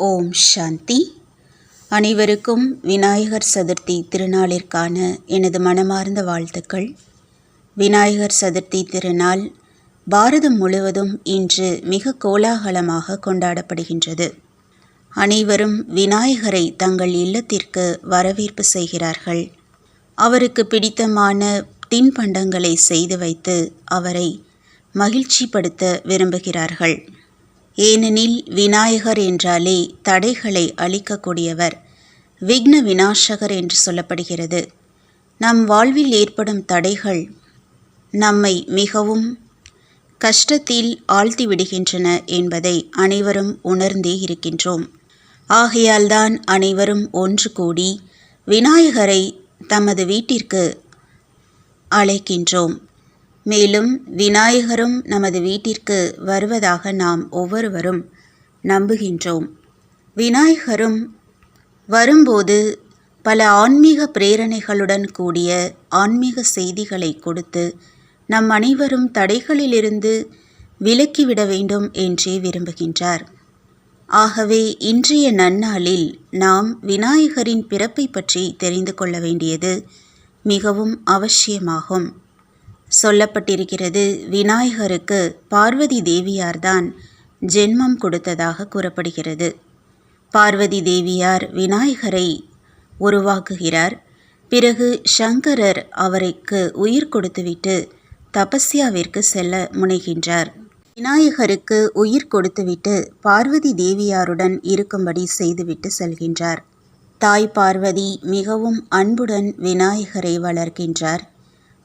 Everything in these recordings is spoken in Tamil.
ஓம் சாந்தி. அனைவருக்கும் விநாயகர் சதுர்த்தி திருநாளிற்கான எனது மனமார்ந்த வாழ்த்துக்கள். விநாயகர் சதுர்த்தி திருநாள் பாரதம் முழுவதும் இன்று மிக கோலாகலமாக கொண்டாடப்படுகின்றது. அனைவரும் விநாயகரை தங்கள் இல்லத்திற்கு வரவேற்பு செய்கிறார்கள். அவருக்கு பிடித்தமான தின்பண்டங்களை செய்து வைத்து அவரை மகிழ்ச்சிப்படுத்த விரும்புகிறார்கள். ஏனெனில் விநாயகர் என்றாலே தடைகளை அழிக்கக்கூடியவர் விக்ன விநாசகர் என்று சொல்லப்படுகிறது. நம் வாழ்வில் ஏற்படும் தடைகள் நம்மை மிகவும் கஷ்டத்தில் ஆழ்த்தி விடுகின்றன என்பதை அனைவரும் உணர்ந்தே இருக்கின்றோம். ஆகையால்தான் அனைவரும் ஒன்று கூடி விநாயகரை தமது வீட்டிற்கு அழைக்கின்றோம். மேலும் விநாயகரும் நமது வீட்டிற்கு வருவதாக நாம் ஒவ்வொருவரும் நம்புகின்றோம். விநாயகரும் வரும்போது பல ஆன்மீக பிரேரணைகளுடன் கூடிய ஆன்மீக செய்திகளை கொடுத்து நம் அனைவரும் தடைகளிலிருந்து விலக்கிவிட வேண்டும் என்றே விரும்புகின்றார். ஆகவே இன்றைய நன்னாளில் நாம் விநாயகரின் பிறப்பை பற்றி தெரிந்து கொள்ள வேண்டியது மிகவும் அவசியமாகும். சொல்லப்பட்டிருக்கிறது. விநாயகருக்கு பார்வதி தேவியார்தான் ஜென்மம் கொடுத்ததாக கூறப்படுகிறது. பார்வதி தேவியார் விநாயகரை உருவாக்குகிறார். பிறகு சங்கரர் அவருக்கு உயிர் கொடுத்துவிட்டு தபஸ்யாவிற்கு செல்ல முனைகின்றார். விநாயகருக்கு உயிர் கொடுத்துவிட்டு பார்வதி தேவியாருடன் இருக்கும்படி செய்துவிட்டு செல்கின்றார். தாய் பார்வதி மிகவும் அன்புடன் விநாயகரை வளர்க்கின்றார்.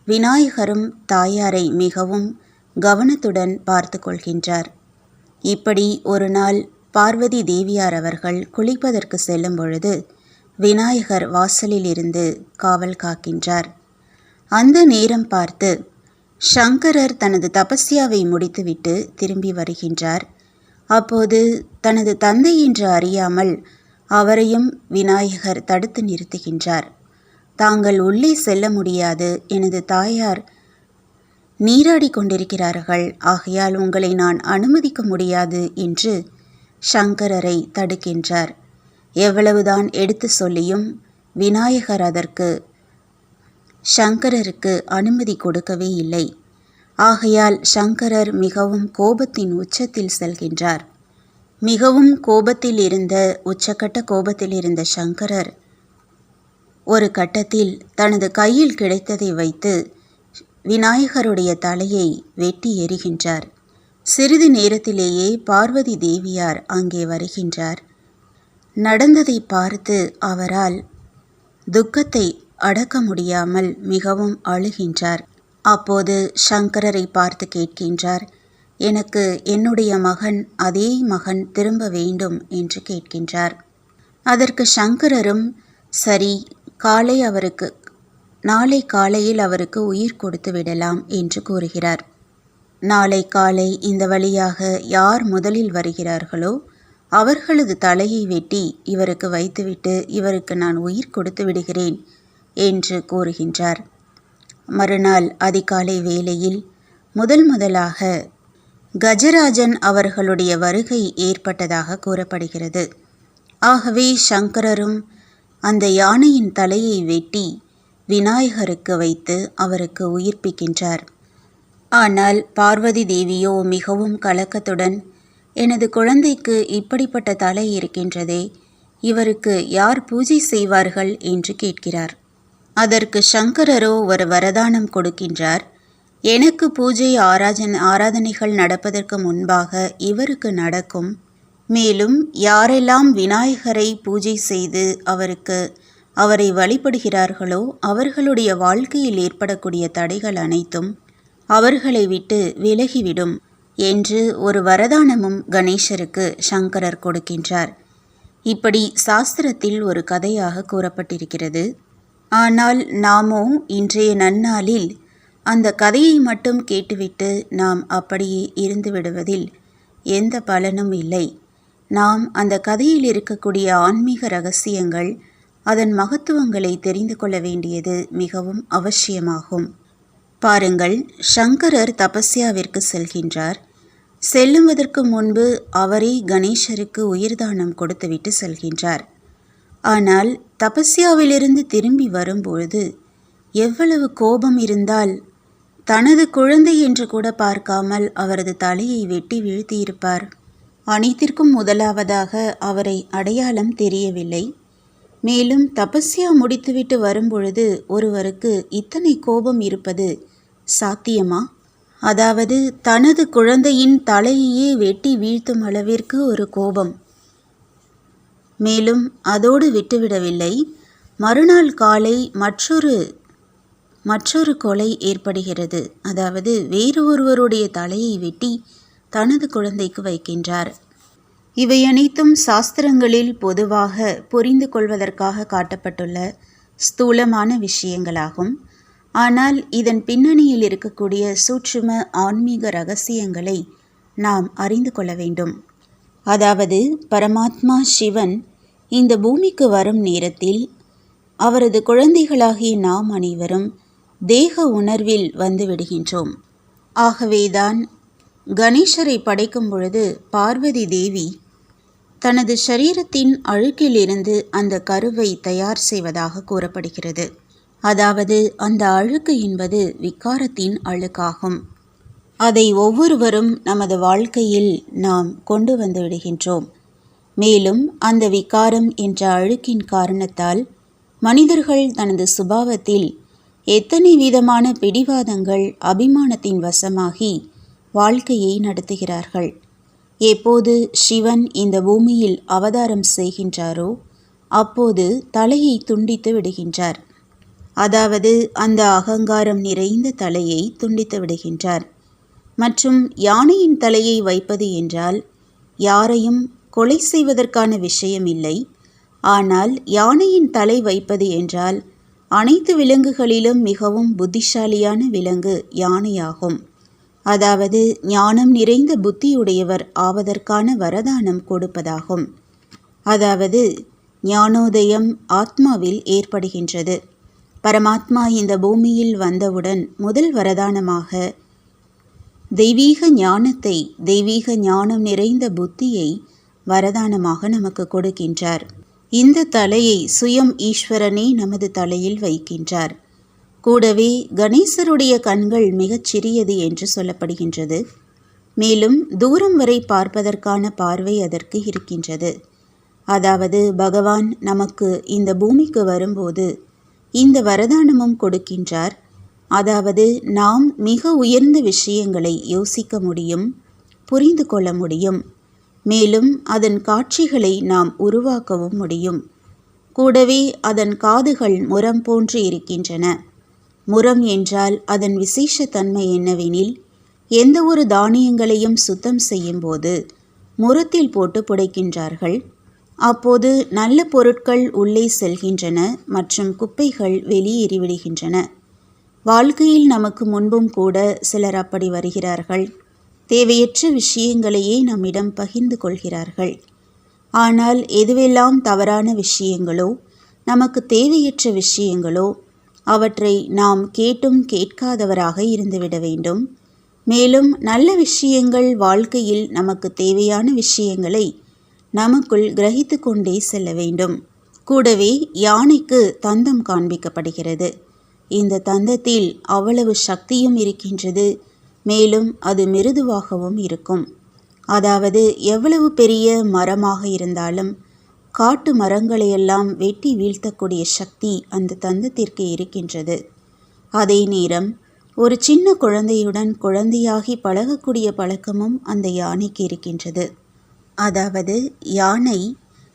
விநாயகரும் தாயாரை மிகவும் கவனத்துடன் பார்த்து கொள்கின்றார் இப்படி ஒரு நாள் பார்வதி தேவியார் அவர்கள் குளிப்பதற்கு செல்லும் பொழுது விநாயகர் வாசலிலிருந்து காவல் காக்கின்றார். அந்த நேரம் பார்த்து சங்கரர் தனது தபஸ்யாவை முடித்துவிட்டு திரும்பி வருகின்றார். அப்போது தனது தந்தை என்று அறியாமல் அவரையும் விநாயகர் தடுத்து நிறுத்துகின்றார். தாங்கள் உள்ளே செல்ல முடியாது எனது தாயார் நீராடி கொண்டிருக்கிறார்கள். ஆகையால் உங்களை நான் அனுமதிக்க முடியாது என்று சங்கரரை தடுக்கின்றார். எவ்வளவுதான் எடுத்து சொல்லியும் விநாயகர் அதற்கு சங்கரருக்கு அனுமதி கொடுக்கவே இல்லை. ஆகையால் சங்கரர் மிகவும் கோபத்தின் உச்சத்தில் செல்கின்றார். மிகவும் கோபத்தில் இருந்த உச்சக்கட்ட கோபத்தில் இருந்த சங்கரர் ஒரு கட்டத்தில் தனது கையில் கிடைத்ததை வைத்து விநாயகருடைய தலையை வெட்டி எறிகின்றார். சிறிது நேரத்திலேயே பார்வதி தேவியார் அங்கே வருகின்றார். நடந்ததை பார்த்து அவரால் துக்கத்தை அடக்க முடியாமல் மிகவும் அழுகின்றார். அப்போது சங்கரரை பார்த்து கேட்கின்றார் எனக்கு என்னுடைய மகன் அதே மகன் திரும்ப வேண்டும் என்று கேட்கின்றார். அதற்கு சங்கரரும் சரி காலை அவருக்கு நாளை காலையில் அவருக்கு உயிர் கொடுத்து விடலாம் என்று கூறுகிறார். நாளை காலை இந்த வழியாக யார் முதலில் வருகிறார்களோ அவர்களது தலையை வெட்டி இவருக்கு வைத்துவிட்டு இவருக்கு நான் உயிர் கொடுத்து விடுகிறேன் என்று கூறுகின்றார். மறுநாள் அதிகாலை வேளையில் முதல் முதலாக கஜராஜன் அவர்களுடைய வருகை ஏற்பட்டதாக கூறப்படுகிறது. ஆகவே சங்கரரும் அந்த யானையின் தலையை வெட்டி விநாயகருக்கு வைத்து அவருக்கு உயிர்ப்பிக்கின்றார். ஆனால் பார்வதி தேவியோ மிகவும் கலக்கத்துடன் எனது குழந்தைக்கு இப்படிப்பட்ட தலை இருக்கின்றதே இவருக்கு யார் பூஜை செய்வார்கள்? என்று கேட்கிறார். அதற்கு சங்கரரோ ஒரு வரதானம் கொடுக்கின்றார். எனக்கு பூஜை ஆராஜன் ஆராதனைகள் நடப்பதற்கு முன்பாக இவருக்கு நடக்கும் மேலும் யாரெல்லாம் விநாயகரை பூஜை செய்து அவருக்கு அவரை வழிபடுகிறார்களோ அவர்களுடைய வாழ்க்கையில் ஏற்படக்கூடிய தடைகள் அனைத்தும் அவர்களை விட்டு விலகிவிடும் என்று ஒரு வரதானமும் கணேசருக்கு சங்கரர் கொடுக்கின்றார். இப்படி சாஸ்திரத்தில் ஒரு கதையாக கூறப்பட்டிருக்கிறது. ஆனால் நாமோ இன்றைய நன்னாளில் அந்த கதையை மட்டும் கேட்டுவிட்டு நாம் அப்படியே இருந்து விடுவதில் எந்த பலனும் இல்லை. நாம் அந்த கதையில் இருக்கக்கூடிய ஆன்மீக ரகசியங்கள் அதன் மகத்துவங்களை தெரிந்து கொள்ள வேண்டியது மிகவும் அவசியமாகும். பாருங்கள் சங்கரர் தபஸ்யாவிற்கு செல்கின்றார். செல்லுவதற்கு முன்பு அவரே கணேசருக்கு உயிர்தானம் கொடுத்துவிட்டு செல்கின்றார். ஆனால் தபஸ்யாவிலிருந்து திரும்பி வரும்பொழுது எவ்வளவு கோபம் இருந்தால் தனது குழந்தை என்று கூட பார்க்காமல் அவரது தலையை வெட்டி வீழ்த்தியிருப்பார். அனைத்திற்கும் முதலாவதாக அவரை அடையாளம் தெரியவில்லை. மேலும் தபஸ்யா முடித்துவிட்டு வரும்பொழுது ஒருவருக்கு இத்தனை கோபம் இருப்பது சாத்தியமா? அதாவது தனது குழந்தையின் தலையையே வெட்டி வீழ்த்தும் அளவிற்கு ஒரு கோபம். மேலும் அதோடு விட்டுவிடவில்லை. மறுநாள் காலை மற்றொரு மற்றொரு கொலை ஏற்படுகிறது. அதாவது வேறு ஒருவருடைய தலையை வெட்டி தனது குழந்தைக்கு வைக்கின்றார். இவை அனைத்தும் சாஸ்திரங்களில் பொதுவாக புரிந்து கொள்வதற்காக காட்டப்பட்டுள்ள ஸ்தூலமான விஷயங்களாகும். ஆனால் இதன் பின்னணியில் இருக்கக்கூடிய சூட்சும ஆன்மீக ரகசியங்களை நாம் அறிந்து கொள்ள வேண்டும். அதாவது பரமாத்மா சிவன் இந்த பூமிக்கு வரும் நேரத்தில் அவரது குழந்தைகளாகிய நாம் அனைவரும் தேக உணர்வில் வந்து விடுகின்றோம். ஆகவேதான் கணேசரை படைக்கும் பொழுது பார்வதி தேவி தனது சரீரத்தின் அழுக்கிலிருந்து அந்த கருவை தயார் செய்வதாக கூறப்படுகிறது. அதாவது அந்த அழுக்கு என்பது விக்காரத்தின் அழுக்காகும். அதை ஒவ்வொருவரும் நமது வாழ்க்கையில் நாம் கொண்டு வந்து விடுகின்றோம். மேலும் அந்த விகாரம் என்ற அழுக்கின் காரணத்தால் மனிதர்கள் தனது சுபாவத்தில் எத்தனை விதமான பிடிவாதங்கள் அபிமானத்தின் வசமாகி வாழ்க்கையை நடத்துகிறார்கள். எப்போது சிவன் இந்த பூமியில் அவதாரம் செய்கின்றாரோ அப்போது தலையை துண்டித்து விடுகின்றார். அதாவது அந்த அகங்காரம் நிறைந்த தலையை துண்டித்து விடுகின்றார். மற்றும் யானையின் தலையை வைப்பது என்றால் யாரையும் கொலை செய்வதற்கான விஷயம் இல்லை. ஆனால் யானையின் தலை வைப்பது என்றால் அனைத்து விலங்குகளிலும் மிகவும் புத்திசாலியான விலங்கு யானையாகும். அதாவது ஞானம் நிறைந்த புத்தியுடையவர் ஆவதற்கான வரதானம் கொடுப்பதாகும். அதாவது ஞானோதயம் ஆத்மாவில் ஏற்படுகின்றது. பரமாத்மா இந்த பூமியில் வந்தவுடன் முதல் வரதானமாக தெய்வீக ஞானத்தை தெய்வீக ஞானம் நிறைந்த புத்தியை வரதானமாக நமக்கு கொடுக்கின்றார். இந்த தலையை சுயம் ஈஸ்வரனே நமது தலையில் வைக்கின்றார். கூடவே கணேசருடைய கண்கள் மிகச் சிறியது என்று சொல்லப்படுகின்றது. மேலும் தூரம் வரை பார்ப்பதற்கான பார்வை அதற்கு இருக்கின்றது. அதாவது பகவான் நமக்கு இந்த பூமிக்கு வரும்போது இந்த வரதானமும் கொடுக்கின்றார். அதாவது நாம் மிக உயர்ந்த விஷயங்களை யோசிக்க முடியும் புரிந்து கொள்ள முடியும். மேலும் அதன் காட்சிகளை நாம் உருவாக்கவும் முடியும். கூடவே அதன் காதுகள் முரம் போன்று இருக்கின்றன. முரம் என்றால் அதன் விசேஷத்தன்மை என்னவெனில் எந்த ஒரு தானியங்களையும் சுத்தம் செய்யும்போது முரத்தில் போட்டு புடைக்கின்றார்கள். அப்போது நல்ல பொருட்கள் உள்ளே செல்கின்றன மற்றும் குப்பைகள் வெளியேறிவிடுகின்றன வாழ்க்கையில் நமக்கு முன்பும் கூட சிலர் அப்படி வருகிறார்கள். தேவையற்ற விஷயங்களையே நம்மிடம் பகிர்ந்து கொள்கிறார்கள். ஆனால் எதுவெல்லாம் தவறான விஷயங்களோ நமக்கு தேவையற்ற விஷயங்களோ அவற்றை நாம் கேட்டும் கேட்காதவராக இருந்துவிட வேண்டும். மேலும் நல்ல விஷயங்கள் வாழ்க்கையில் நமக்கு தேவையான விஷயங்களை நமக்குள் கிரகித்து கொண்டே செல்ல வேண்டும். கூடவே யானைக்கு தந்தம் காண்பிக்கப்படுகிறது. இந்த தந்தத்தில் அவ்வளவு சக்தியும் இருக்கின்றது. மேலும் அது மிருதுவாகவும் இருக்கும். அதாவது எவ்வளவு பெரிய மரமாக இருந்தாலும் காட்டு மரங்களையெல்லாம் வெட்டி வீழ்த்தக்கூடிய சக்தி அந்த தந்தத்திற்கு இருக்கின்றது. அதே நேரம் ஒரு சின்ன குழந்தையுடன் குழந்தையாகி பழகக்கூடிய பழக்கமும் அந்த யானைக்கு இருக்கின்றது. அதாவது யானை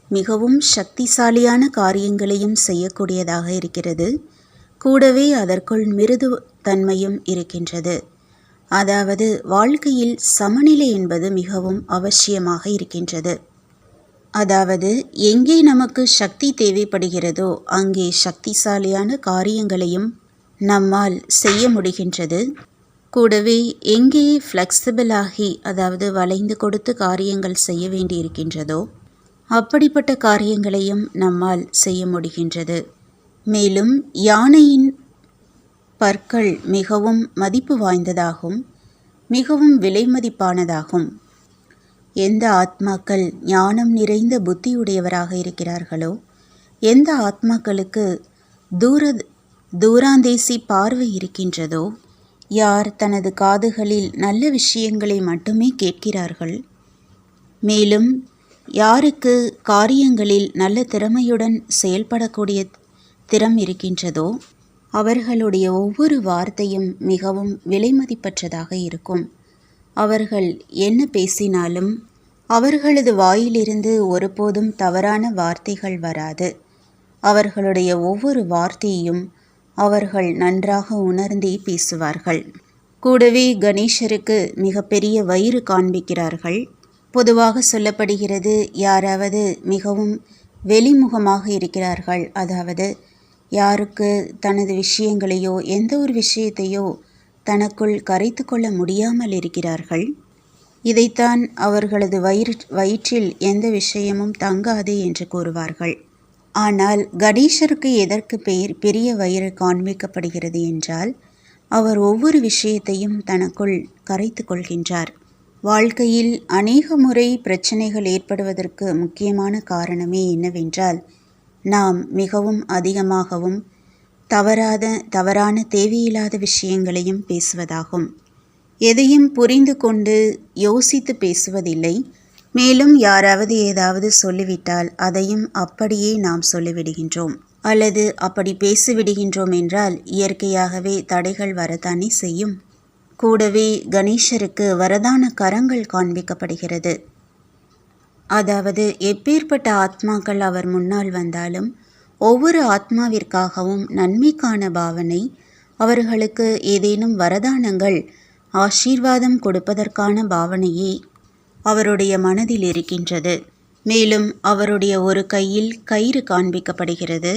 மிகவும் சக்திசாலியான காரியங்களையும் செய்யக்கூடியதாக இருக்கிறது. கூடவே அதற்குள் மிருது தன்மையும் இருக்கின்றது. அதாவது வாழ்க்கையில் சமநிலை என்பது மிகவும் அவசியமாக இருக்கின்றது. அதாவது எங்கே நமக்கு சக்தி தேவைப்படுகிறதோ அங்கே சக்திசாலியான காரியங்களையும் நம்மால் செய்ய முடிகின்றது. கூடவே எங்கே ஃப்ளெக்சிபிளாகி அதாவது வளைந்து கொடுத்து காரியங்கள் செய்ய வேண்டியிருக்கின்றதோ அப்படிப்பட்ட காரியங்களையும் நம்மால் செய்ய முடிகின்றது. மேலும் யானையின் பற்கள் மிகவும் மதிப்பு வாய்ந்ததாகும் மிகவும் விலை மதிப்பானதாகும் எந்த ஆத்மாக்கள் ஞானம் நிறைந்த புத்தியுடையவராக இருக்கிறார்களோ எந்த ஆத்மாக்களுக்கு தூர தூராந்தேசி பார்வை இருக்கின்றதோ யார் தனது காதுகளில் நல்ல விஷயங்களை மட்டுமே கேட்கிறார்கள்? மேலும் யாருக்கு காரியங்களில் நல்ல திறமையுடன் செயல்படக்கூடிய திறம் இருக்கின்றதோ அவர்களுடைய ஒவ்வொரு வார்த்தையும் மிகவும் விலைமதிப்பற்றதாக இருக்கும். அவர்கள் என்ன பேசினாலும் அவர்களது வாயிலிருந்து ஒருபோதும் தவறான வார்த்தைகள் வராது. அவர்களுடைய ஒவ்வொரு வார்த்தையும் அவர்கள் நன்றாக உணர்ந்தே பேசுவார்கள். கூடவே கணேசருக்கு மிகப்பெரிய வயிறு காண்பிக்கிறார்கள். பொதுவாக சொல்லப்படுகிறது யாராவது மிகவும் வெளிமுகமாக இருக்கிறார்கள். அதாவது யாருக்கு தனது விஷயங்களையோ எந்த ஒரு விஷயத்தையோ தனக்குள் கரைத்து கொள்ள முடியாமல் இருக்கிறார்கள்? இதைத்தான் அவர்களது வயிறு வயிற்றில் எந்த விஷயமும் தங்காது என்று கூறுவார்கள். ஆனால் கணேசருக்கு எதற்கு பெயர் பெரிய வயிறு காண்பிக்கப்படுகிறது என்றால் அவர் ஒவ்வொரு விஷயத்தையும் தனக்குள் கரைத்து கொள்கின்றார். வாழ்க்கையில் அநேக முறை பிரச்சனைகள் ஏற்படுவதற்கு முக்கியமான காரணமே என்னவென்றால் நாம் மிகவும் அதிகமாகவும் தவறாத தவறான தேவையில்லாத விஷயங்களையும் பேசுவதாகும். எதையும் புரிந்து கொண்டு யோசித்து பேசுவதில்லை. மேலும் யாராவது ஏதாவது சொல்லிவிட்டால் அதையும் அப்படியே நாம் சொல்லிவிடுகின்றோம். அல்லது அப்படி பேசிவிடுகின்றோம் என்றால் இயற்கையாகவே தடைகள் வரத்தானே செய்யும். கூடவே கணேசருக்கு வரதான கரங்கள் காண்பிக்கப்படுகிறது. அதாவது எப்பேற்பட்ட ஆத்மாக்கள் அவர் முன்னால் வந்தாலும் ஒவ்வொரு ஆத்மாவிற்காகவும் நன்மைக்கான பாவனை அவர்களுக்கு ஏதேனும் வரதானங்கள் ஆசீர்வாதம் கொடுப்பதற்கான பாவனையே அவருடைய மனதில் இருக்கின்றது. மேலும் அவருடைய ஒரு கையில் கயிறு காண்பிக்கப்படுகிறது.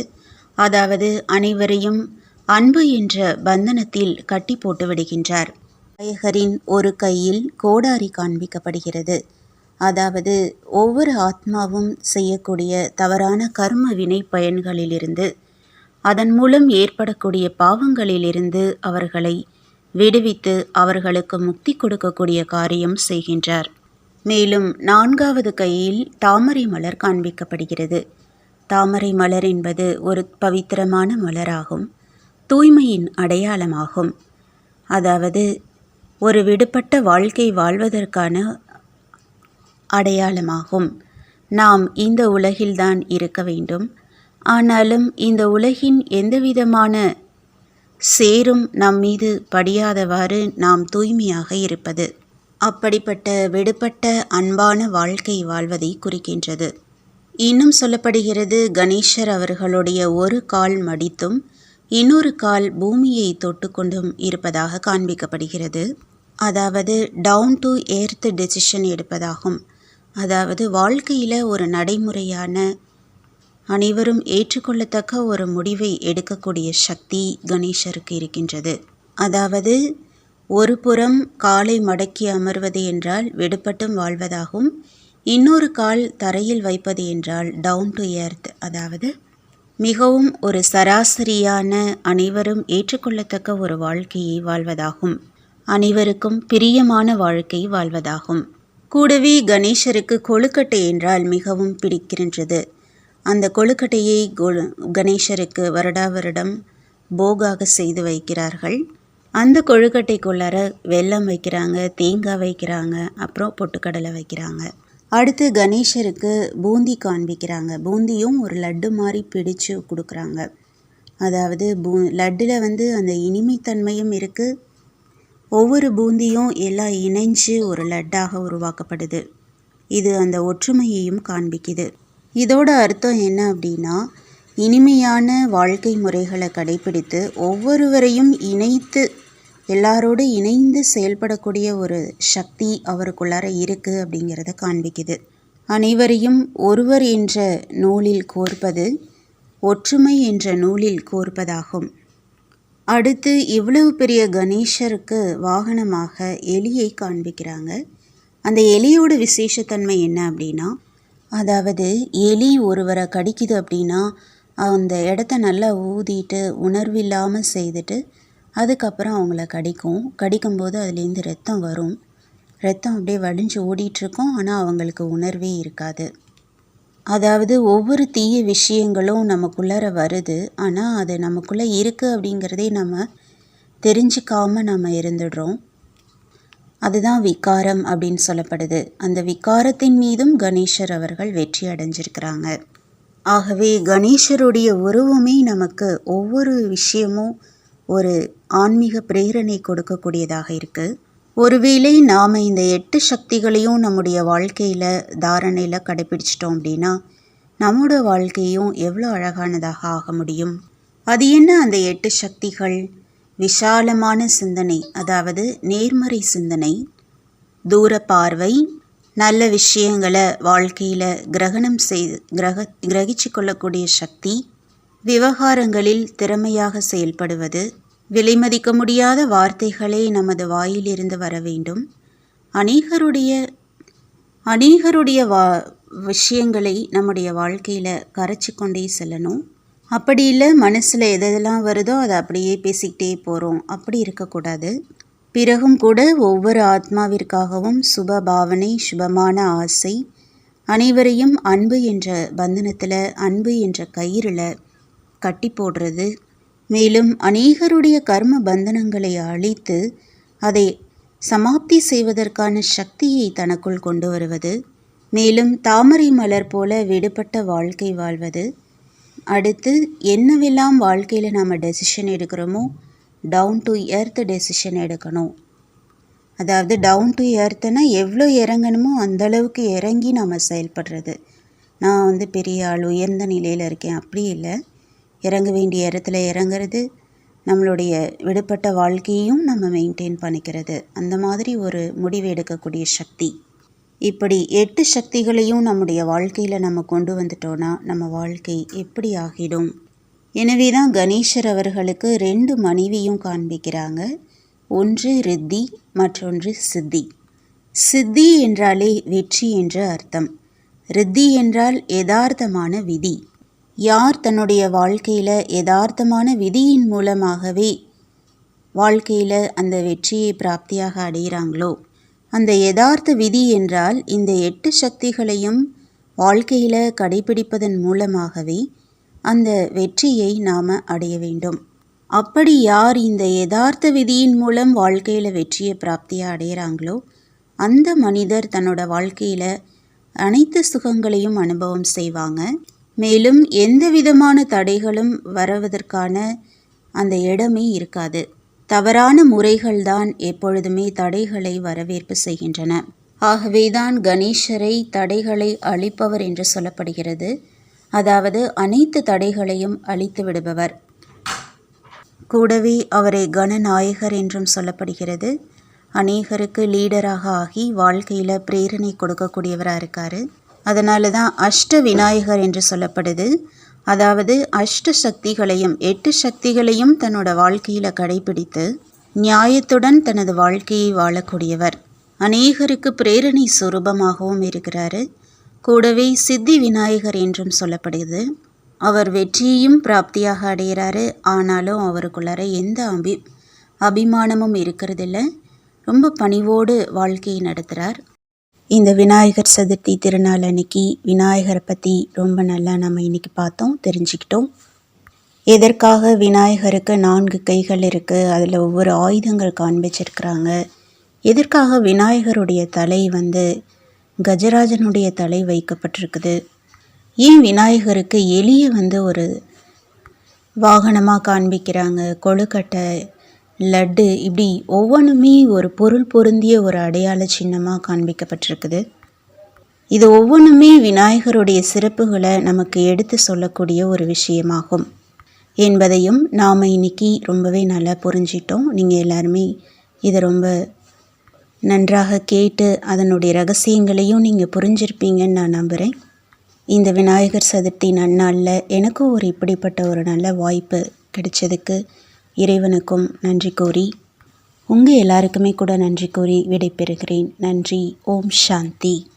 அதாவது அனைவரையும் அன்பு என்ற பந்தனத்தில் கட்டி போட்டு விடுகின்றார் நாயகரின் ஒரு கையில் கோடாரி காண்பிக்கப்படுகிறது. அதாவது ஒவ்வொரு ஆத்மாவும் செய்யக்கூடிய தவறான கர்ம வினை பயன்களிலிருந்து அதன் மூலம் ஏற்படக்கூடிய பாவங்களிலிருந்து அவர்களை விடுவித்து அவர்களுக்கு முக்தி கொடுக்கக்கூடிய காரியம் செய்கின்றார். மேலும் நான்காவது கையில் தாமரை மலர் காண்பிக்கப்படுகிறது. தாமரை மலர் என்பது ஒரு பவித்திரமான மலராகும் தூய்மையின் அடையாளமாகும். அதாவது ஒரு விடுபட்ட வாழ்க்கை வாழ்வதற்கான அடையாளமாகும். நாம் இந்த உலகில்தான் இருக்க வேண்டும். ஆனாலும் இந்த உலகின் எந்தவிதமான சேரும் நம் மீது படியாதவாறு நாம் தூய்மையாக இருப்பது அப்படிப்பட்ட விடுபட்ட அன்பான வாழ்க்கை வாழ்வதை குறிக்கின்றது. இன்னும் சொல்லப்படுகிறது கணேசர் அவர்களுடைய ஒரு கால் மடித்தும் இன்னொரு கால் பூமியை தொட்டுக்கொண்டும் இருப்பதாக காண்பிக்கப்படுகிறது. அதாவது டவுன் டு எர்த் டெசிஷன் எடுப்பதாகும். அதாவது வாழ்க்கையில் ஒரு நடைமுறையான அனைவரும் ஏற்றுக்கொள்ளத்தக்க ஒரு முடிவை எடுக்கக்கூடிய சக்தி கணேசருக்கு இருக்கின்றது. அதாவது ஒரு புறம் காலை மடக்கி அமர்வது என்றால் விடுபட்டும் வாழ்வதாகும். இன்னொரு கால் தரையில் வைப்பது என்றால் டவுன் டு எர்த் அதாவது மிகவும் ஒரு சராசரியான அனைவரும் ஏற்றுக்கொள்ளத்தக்க ஒரு வாழ்க்கையை வாழ்வதாகும். அனைவருக்கும் பிரியமான வாழ்க்கை வாழ்வதாகும். கூடவே கணேசருக்கு கொழுக்கட்டை என்றால் மிகவும் பிடிக்கின்றது. அந்த கொழுக்கட்டையை கணேசருக்கு வருடா வருடம் போகாக செய்து வைக்கிறார்கள். அந்த கொழுக்கட்டைக்குள்ளார வெல்லம் வைக்கிறாங்க தேங்காய் வைக்கிறாங்க அப்புறம் பொட்டுக்கடலை வைக்கிறாங்க. அடுத்து கணேசருக்கு பூந்தி காண்பிக்கிறாங்க. பூந்தியும் ஒரு லட்டு மாதிரி பிடிச்சு கொடுக்குறாங்க. அதாவது பூ லட்டில் வந்து அந்த இனிமைத்தன்மையும் இருக்குது ஒவ்வொரு பூந்தியும் எல்லாம் இணைஞ்சு ஒரு லட்டாக உருவாக்கப்படுது. இது அந்த ஒற்றுமையையும் காண்பிக்குது. இதோட அர்த்தம் என்ன அப்படின்னா இனிமையான வாழ்க்கை முறைகளை கடைபிடித்து ஒவ்வொருவரையும் இணைத்து எல்லாரோடு இணைந்து செயல்படக்கூடிய ஒரு சக்தி அவருக்குள்ளார இருக்குது அப்படிங்கிறத காண்பிக்குது. அனைவரையும் ஒருவர் என்ற நூலில் கோர்ப்பது ஒற்றுமை என்ற நூலில் கோர்ப்பதாகும். அடுத்து இவ்வளவு பெரிய கணேசருக்கு வாகனமாக எலியை காண்பிக்கிறாங்க. அந்த எலியோட விசேஷத்தன்மை என்ன அப்படின்னா அதாவது எலி ஒருவரை கடிக்குது அப்படின்னா அந்த இடத்த நல்லா ஊதிட்டு உணர்வில்லாமல் செய்துட்டு அதுக்கப்புறம் அவங்கள கடிக்கும். கடிக்கும்போது அதுலேருந்து ரத்தம் வரும். ரத்தம் அப்படியே வடிஞ்சு ஓடிட்டுருக்கோம் ஆனால் அவங்களுக்கு உணர்வே இருக்காது. அதாவது ஒவ்வொரு தீய விஷயங்களும் நமக்குள்ளார வருது. ஆனால் அது நமக்குள்ளே இருக்குது அப்படிங்கிறதே நம்ம தெரிஞ்சிக்காமல் நம்ம இருந்துடுறோம். அதுதான் விகாரம் அப்படின்னு சொல்லப்படுது. அந்த விகாரத்தின் மீதும் கணேசர் அவர்கள் வெற்றி அடைஞ்சிருக்கிறாங்க. ஆகவே கணேசருடைய உருவமே நமக்கு ஒவ்வொரு விஷயமும் ஒரு ஆன்மீக பிரேரணை கொடுக்கக்கூடியதாக இருக்குது ஒருவேளை நாம் இந்த எட்டு சக்திகளையும் நம்முடைய வாழ்க்கையில் தாரணையில் கடைபிடிச்சிட்டோம் அப்படின்னா நம்மோட வாழ்க்கையும் எவ்வளோ அழகானதாக ஆக முடியும்? அது என்ன அந்த எட்டு சக்திகள்? விஷாலமான சிந்தனை அதாவது நேர்மறை சிந்தனை தூர பார்வை நல்ல விஷயங்களை வாழ்க்கையில் கிரகணம் செய்து கிரக கிரகிச்சு கொள்ளக்கூடிய சக்தி விவகாரங்களில் திறமையாக செயல்படுவது விலைமதிக்க முடியாத வார்த்தைகளே நமது வாயிலிருந்து வர வேண்டும். அநேகருடைய அநேகருடைய வா விஷயங்களை நம்முடைய வாழ்க்கையில் கரைச்சி கொண்டே செல்லணும். அப்படி இல்லை மனசில் எதெல்லாம் வருதோ அதை அப்படியே பேசிக்கிட்டே போகிறோம் அப்படி இருக்கக்கூடாது. பிறகும் கூட ஒவ்வொரு ஆத்மாவிற்காகவும் சுப பாவனை சுபமான ஆசை அனைவரையும் அன்பு என்ற பந்தனத்தில் அன்பு என்ற கயிறில் கட்டி போடுறது மேலும் அநேகருடைய கர்ம பந்தனங்களை அழித்து அதை சமாப்தி செய்வதற்கான சக்தியை தனக்குள் கொண்டு வருவது மேலும் தாமரை மலர் போல விடுபட்ட வாழ்க்கை வாழ்வது. அடுத்து என்னவெல்லாம் வாழ்க்கையில் நாம் டெசிஷன் எடுக்கிறோமோ டவுன் டு எர்த் டெசிஷன் எடுக்கணும். அதாவது டவுன் டு எர்த்துனா எவ்வளோ இறங்கணுமோ அந்தளவுக்கு இறங்கி நாம் செயல்படுறது. நான் வந்து பெரிய ஆள் உயர்ந்த நிலையில் இருக்கேன் அப்படி இல்லை. இறங்க வேண்டிய இடத்துல இறங்குறது நம்மளுடைய விடுபட்ட வாழ்க்கையையும் நம்ம மெயின்டைன் பண்ணிக்கிறது. அந்த மாதிரி ஒரு முடிவு எடுக்கக்கூடிய சக்தி. இப்படி எட்டு சக்திகளையும் நம்முடைய வாழ்க்கையில் நம்ம கொண்டு வந்துட்டோன்னா நம்ம வாழ்க்கை எப்படி ஆகிடும்? எனவே தான் கணேசர் அவர்களுக்கு ரெண்டு மனைவியும் காண்பிக்கிறாங்க. ஒன்று ரித்தி மற்றொன்று சித்தி. சித்தி என்றாலே வெற்றி என்று அர்த்தம். ரித்தி என்றால் யதார்த்தமான விதி. யார் தன்னுடைய வாழ்க்கையில் யதார்த்தமான விதியின் மூலமாகவே வாழ்க்கையில் அந்த வெற்றியை பிராப்தியாக அடைகிறாங்களோ? அந்த யதார்த்த விதி என்றால் இந்த எட்டு சக்திகளையும் வாழ்க்கையில் கடைபிடிப்பதன் மூலமாகவே அந்த வெற்றியை நாம் அடைய வேண்டும். அப்படி யார் இந்த யதார்த்த விதியின் மூலம் வாழ்க்கையில் வெற்றியை பிராப்தியாக அடைகிறாங்களோ? அந்த மனிதர் தன்னோட வாழ்க்கையில் அனைத்து சுகங்களையும் அனுபவம் செய்வாங்க. மேலும் எந்த விதமான தடைகளும் வருவதற்கான அந்த இடமே இருக்காது. தவறான முறைகள்தான் எப்பொழுதுமே தடைகளை வரவேற்பு செய்கின்றன. ஆகவேதான் கணேசரை தடைகளை அழிப்பவர் என்று சொல்லப்படுகிறது. அதாவது அனைத்து தடைகளையும் அழித்து விடுபவர். கூடவே அவரை கணநாயகர் என்றும் சொல்லப்படுகிறது. அநேகருக்கு லீடராக ஆகி வாழ்க்கையில் பிரேரணை கொடுக்கக்கூடியவராக இருக்கார். அதனால தான் அஷ்ட விநாயகர் என்று சொல்லப்படுது. அதாவது அஷ்ட சக்திகளையும் எட்டு சக்திகளையும் தன்னோட வாழ்க்கையில் கடைபிடித்து நியாயத்துடன் தனது வாழ்க்கையை வாழக்கூடியவர். அநேகருக்கு பிரேரணை சுரூபமாகவும் இருக்கிறாரு. கூடவே சித்தி விநாயகர் என்றும் சொல்லப்படுகிறது அவர் வெற்றியையும் பிராப்தியாக அடைகிறாரு. ஆனாலும் அவருக்குள்ளார எந்த அபி அபிமானமும் இருக்கிறதில்ல. ரொம்ப பணிவோடு வாழ்க்கையை நடத்துகிறார் இந்த விநாயகர் சதுர்த்தி திருநாள் அன்னைக்கு விநாயகரை பற்றி ரொம்ப நல்லா நம்ம இன்றைக்கி பார்த்தோம் தெரிஞ்சுக்கிட்டோம். எதற்காக விநாயகருக்கு நான்கு கைகள் இருக்குது அதில் ஒவ்வொரு ஆயுதங்கள் காண்பிச்சிருக்கிறாங்க. எதற்காக விநாயகருடைய தலை வந்து கஜராஜனுடைய தலை வைக்கப்பட்டிருக்குது? ஏன் விநாயகருக்கு எளிய வந்து ஒரு வாகனமாக காண்பிக்கிறாங்க கொழுக்கட்டை லட்டு இப்படி ஒவ்வொன்றுமே ஒரு பொருள் பொருந்திய ஒரு அடையாள சின்னமாக காண்பிக்கப்பட்டிருக்குது. இது ஒவ்வொன்றுமே விநாயகருடைய சிறப்புகளை நமக்கு எடுத்து சொல்லக்கூடிய ஒரு விஷயமாகும். என்பதையும் நாம் இன்னைக்கு ரொம்பவே நல்லா புரிஞ்சிட்டோம். நீங்கள் எல்லாருமே இதை ரொம்ப நன்றாக கேட்டு அதனுடைய ரகசியங்களையும் நீங்கள் புரிஞ்சிருப்பீங்கன்னு நான் நம்புகிறேன் இந்த விநாயகர் சதுர்த்தி நன்னாளில் எனக்கும் ஒரு இப்படிப்பட்ட ஒரு நல்ல வாய்ப்பு கிடைச்சதுக்கு இறைவனுக்கும் நன்றி கூறி உங்கள் எல்லாருக்குமே கூட நன்றி கூறி விடைபெறுகிறேன். நன்றி. ஓம் சாந்தி.